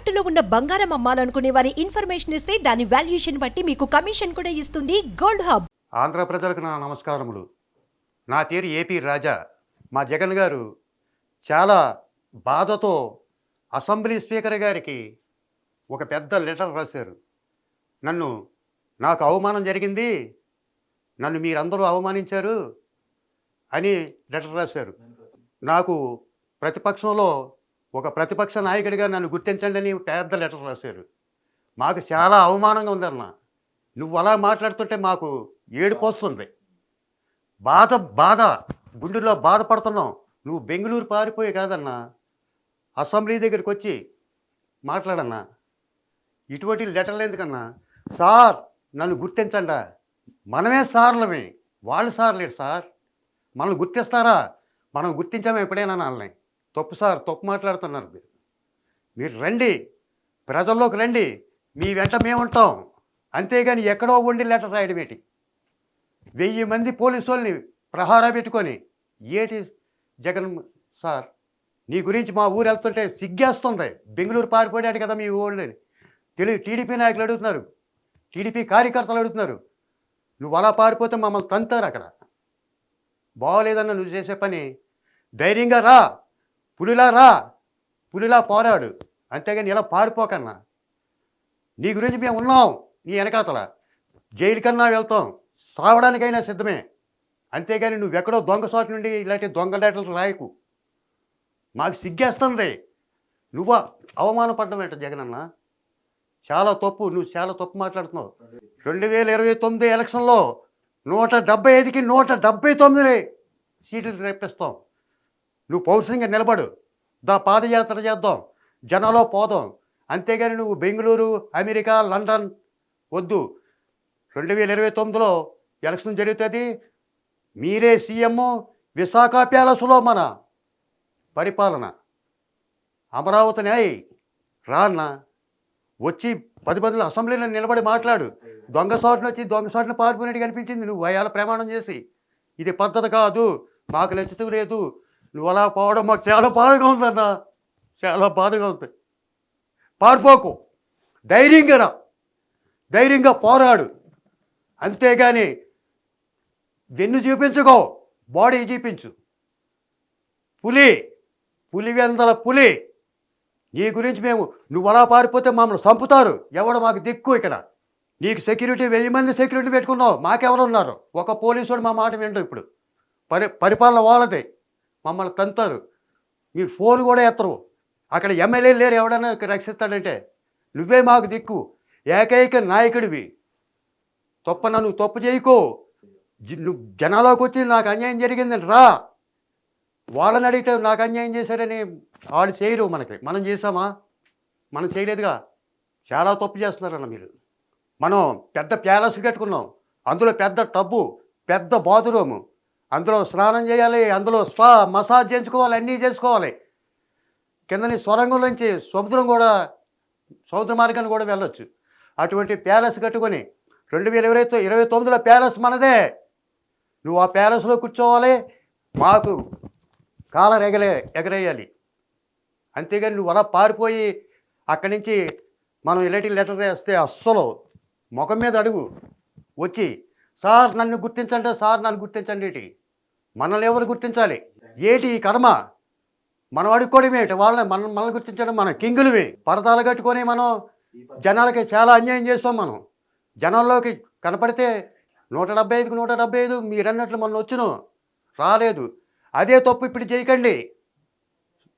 తాకట్టులో ఉన్న బంగారం అమ్మాలనుకునే వారి ఇన్ఫర్మేషన్ ఇస్తే దాని వాల్యుయేషన్ బట్టి మీకు కమిషన్ కూడా ఇస్తుంది గోల్డ్ హబ్. ఆంధ్ర ప్రజలకు నా నమస్కారములు. నా పేరు ఏపీ రాజా. మా జగన్ గారు చాలా బాధతో అసెంబ్లీ స్పీకర్ గారికి ఒక పెద్ద లెటర్ రాశారు. నన్ను నాకు అవమానం జరిగింది. నన్ను మీరందరూ అవమానించారు అని లెటర్ రాశారు. నాకు ప్రతిపక్షంలో ఒక ప్రతిపక్ష నాయకుడిగా నన్ను గుర్తించండి అని పెద్ద లెటర్ రాశారు. మాకు చాలా అవమానంగా ఉందన్న నువ్వు అలా మాట్లాడుతుంటే మాకు ఏడుపు వస్తుంది బాధ బాధ గుండెలో బాధపడుతున్నావు నువ్వు బెంగళూరు పారిపోయి కాదన్నా. అసెంబ్లీ దగ్గరికి వచ్చి మాట్లాడన్నా. ఇటువంటి లెటర్లు ఎందుకన్నా? సార్ నన్ను గుర్తించండా. మనమే సార్లమే. వాళ్ళు సార్లేడు సార్. మనల్ని గుర్తిస్తారా? మనం గుర్తించాము ఎప్పుడైనా వాళ్ళని తప్పు సార్ తప్పు మాట్లాడుతున్నారు మీరు. మీరు రండి ప్రజల్లోకి రండి మీ వెంట మేము ఉంటాం అంతేగాని ఎక్కడో ఉండి లెటర్ రాయడం ఏంటి? వెయ్యి మంది పోలీసు వాళ్ళని ప్రహారా పెట్టుకొని ఏటి జగన్ సార్ నీ గురించి మా ఊరు వెళ్తుంటే సిగ్గేస్తుంది. బెంగళూరు పారిపోయాడు కదా మీ ఊళ్ళని తెలు టీడీపీ నాయకులు అడుగుతున్నారు. టీడీపీ కార్యకర్తలు అడుగుతున్నారు. నువ్వు అలా పారిపోతే మమ్మల్ని తంతారు అక్కడ. బాగోలేదన్న నువ్వు చేసే పని. ధైర్యంగా రా. పులిలా రా పులిలా పోరాడు. అంతేగాని ఇలా పారిపోకన్నా నీ గురించి మేము ఉన్నాం నీ వెనకాతల. జైలు కన్నా వెళ్తాం. సావడానికైనా సిద్ధమే. అంతేగాని నువ్వెక్కడో దొంగ చోటు నుండి ఇలాంటి దొంగ లెటర్లు రాయకు. మాకు సిగ్గేస్తుంది. నువ్వు అవమానపడ్డం ఏంట జగనన్న? చాలా తప్పు నువ్వు చాలా తప్పు మాట్లాడుతున్నావు. రెండు వేల ఇరవై తొమ్మిది ఎలక్షన్లో నూట డెబ్బై ఐదుకి నూట డెబ్బై తొమ్మిది సీట్లు రేపిస్తాం. నువ్వు పౌరుషంగా నిలబడు. దా పాదయాత్ర చేద్దాం. జనంలో పోదాం. అంతేగాని నువ్వు బెంగళూరు అమెరికా లండన్ వద్దు. రెండు వేల ఇరవై తొమ్మిదిలో ఎలక్షన్ జరుగుతుంది. మీరే సీఎం విశాఖ ప్యాలెస్లో మన పరిపాలన. అమరావతి అయి రాన్న వచ్చి పది మందిలో అసెంబ్లీలో నిలబడి మాట్లాడు. దొంగ సాటును వచ్చి దొంగ సాటును పారిపోయినట్టు కనిపించింది నువ్వు. అయాల ప్రమాణం చేసి. ఇది పద్ధతి కాదు. మాకు నచ్చుతూ లేదు. నువ్వు అలా పోవడం మాకు చాలా బాధగా ఉందన్న. చాలా బాధగా ఉంది. పారిపోకు ధైర్యంగా రా. ధైర్యంగా పోరాడు. అంతేగాని వెన్ను చూపించుకో బాడీ చూపించు. పులి పులి వెందల పులి. నీ గురించి మేము నువ్వు అలా పారిపోతే మమ్మల్ని చంపుతారు. ఎవడు మాకు దిక్కు ఇక్కడ? నీకు సెక్యూరిటీ వెయ్యి మంది సెక్యూరిటీ పెట్టుకున్నావు. మాకెవరు ఉన్నారు ఒక పోలీసుడు మా మాట వింటూ ఇప్పుడు. పరి పరిపాలన వాళ్ళదే. మమ్మల్ని తంతారు. మీరు ఫోన్ కూడా ఎత్తరు. అక్కడ ఎమ్మెల్యే లేరు ఎవడన్నా రక్షిస్తాడంటే నువ్వే మాకు దిక్కు. ఏకైక నాయకుడివి. తప్ప నన్ను తప్పు చేయకో. నువ్వు జనాలోకి వచ్చి నాకు అన్యాయం జరిగిందని రా. వాళ్ళని అడిగితే నాకు అన్యాయం చేశారని వాళ్ళు చేయరు మనకి. మనం చేసామా మనం చేయలేదుగా. చాలా తప్పు చేస్తున్నారన్న మీరు. మనం పెద్ద ప్యాలెస్ కట్టుకున్నాం. అందులో పెద్ద టబ్బు పెద్ద బాత్రూము. అందులో స్నానం చేయాలి అందులో స్పా మసాజ్ చేయించుకోవాలి అన్నీ చేసుకోవాలి. కిందని సొరంగం నుంచి సముద్రం కూడా సముద్ర మార్గాన్ని కూడా వెళ్ళొచ్చు. అటువంటి ప్యాలెస్ కట్టుకొని రెండు వేల ఇరవై ఇరవై తొమ్మిదిలో ప్యాలెస్ మనదే. నువ్వు ఆ ప్యాలెస్లో కూర్చోవాలి మాకు కాలర్ ఎగరే ఎగరేయాలి. అంతేగాని నువ్వు అలా పారిపోయి అక్కడి నుంచి మనం ఇలాంటి లెటర్ వేస్తే అస్సలు ముఖం మీద అడుగు. వచ్చి సార్ నన్ను గుర్తించండి సార్ నన్ను గుర్తించండి ఏంటి మనల్ని ఎవరు గుర్తించాలి? ఏటి ఈ కర్మ? మనం అడుక్కోవడం ఏమిటి? వాళ్ళని మనం మనల్ని గుర్తించడం మనం కింగులవి. పరదాలు కట్టుకొని మనం జనాలకి చాలా అన్యాయం చేస్తాం మనం. జనాల్లోకి కనపడితే నూట డెబ్బై ఐదుకు నూట డెబ్బై ఐదు మీరన్నట్లు మొన్న వచ్చును. రాలేదు. అదే తప్పు ఇప్పుడు చేయకండి.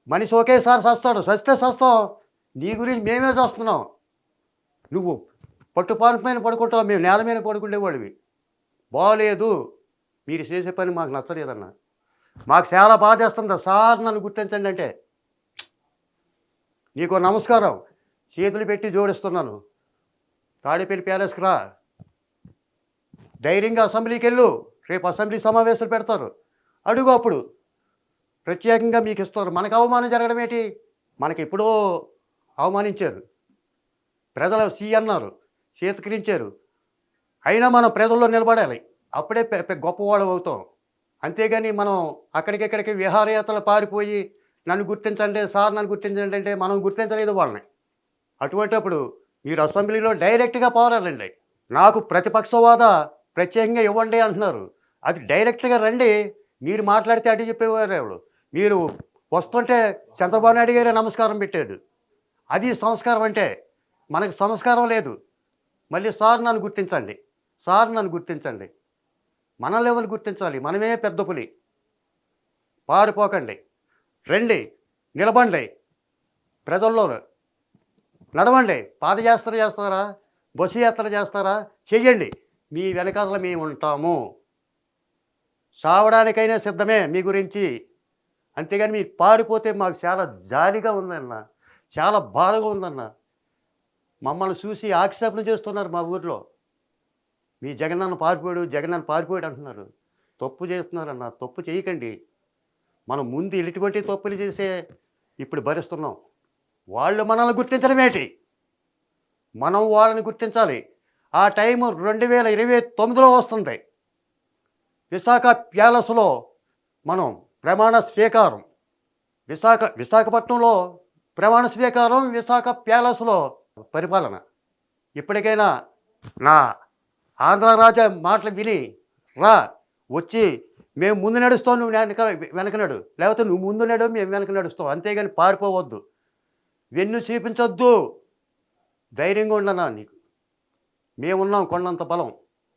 మనిషి ఒకేసారి చస్తాడు చస్తే చస్తాం నీ గురించి మేమే చేస్తున్నాం నువ్వు పట్టుపాను మీద పడుకుంటావు. మేము నేల మీద పడుకునేవాడివి. బాగాలేదు మీరు చేసే పని మాకు నచ్చలేదన్న. మాకు చాలా బాధేస్తుంది సార్ నన్ను గుర్తించండి అంటే. నీకు నమస్కారం. చేతులు పెట్టి జోడిస్తున్నాను. తాడేపల్లి ప్యాలెస్కి రా. ధైర్యంగా అసెంబ్లీకి వెళ్ళు. రేపు అసెంబ్లీ సమావేశాలు పెడతారు. అడుగు అప్పుడు. ప్రత్యేకంగా మీకు ఇస్తారు. మనకు అవమానం జరగడం ఏంటి? మనకి ఎప్పుడో అవమానించారు. ప్రజలు సి అన్నారు. చేతకరించారు. అయినా మనం ప్రజల్లో నిలబడాలి. అప్పుడే పె- గొప్పవాళ్ళం అవుతాం. అంతేగాని మనం అక్కడికెక్కడికి విహారయాత్రలు పారిపోయి నన్ను గుర్తించండి సార్ నన్ను గుర్తించండి అంటే మనం గుర్తించలేదు వాళ్ళని. అటువంటప్పుడు మీరు అసెంబ్లీలో డైరెక్ట్గా పోరాడండి నాకు ప్రతిపక్ష హోదా ప్రత్యేకంగా ఇవ్వండి అంటున్నారు. అది డైరెక్ట్గా రండి మీరు మాట్లాడితే అటు చెప్పేవారు ఎవడు మీరు వస్తుంటే చంద్రబాబు నాయుడు గారే నమస్కారం పెట్టాడు. అది సంస్కారం అంటే మనకు సంస్కారం లేదు. మళ్ళీ సార్ నన్ను గుర్తించండి సార్ నన్ను గుర్తించండి. మన లెవెల్ గుర్తించాలి. మనమే పెద్ద పులి. పారిపోకండి. రండి. నిలబండి. ప్రజల్లో నడవండి. పాదయాత్ర చేస్తారా? బస్సు యాత్ర చేస్తారా? చెయ్యండి. మీ వెనకాల మేము ఉంటాము చావడానికైనా సిద్ధమే మీ గురించి. అంతేగాని మీరు పారిపోతే మాకు చాలా జాలిగా ఉందన్న చాలా బాధగా ఉందన్న. మమ్మల్ని చూసి ఆక్షేపణ చేస్తున్నారు మా ఊర్లో. మీ జగనన్న పారిపోయాడు జగనన్న పారిపోయాడు అంటున్నారు. తప్పు చేస్తున్నారన్న తప్పు చేయకండి. మనం ముందు ఇటువంటి తప్పులు చేసే ఇప్పుడు భరిస్తున్నాం. వాళ్ళు మనల్ని గుర్తించడం ఏంటి? మనం వాళ్ళని గుర్తించాలి. ఆ టైము రెండు వేల ఇరవై తొమ్మిదిలో వస్తుంది. విశాఖ ప్యాలెస్లో మనం ప్రమాణ స్వీకారం. విశాఖ విశాఖపట్నంలో ప్రమాణ స్వీకారం విశాఖ ప్యాలెస్లో పరిపాలన. ఇప్పటికైనా నా ఆంధ్ర రాజా మాటలు విని రా వచ్చి మేము ముందు నడుస్తాం నువ్వు వెనక వెనక నడు. లేకపోతే నువ్వు ముందు నడు మేము వెనక నడుస్తాం. అంతేగాని పారిపోవద్దు. వెన్ను చూపించొద్దు. ధైర్యంగా ఉండనా నీకు? మేమున్నాం కొండంత బలం.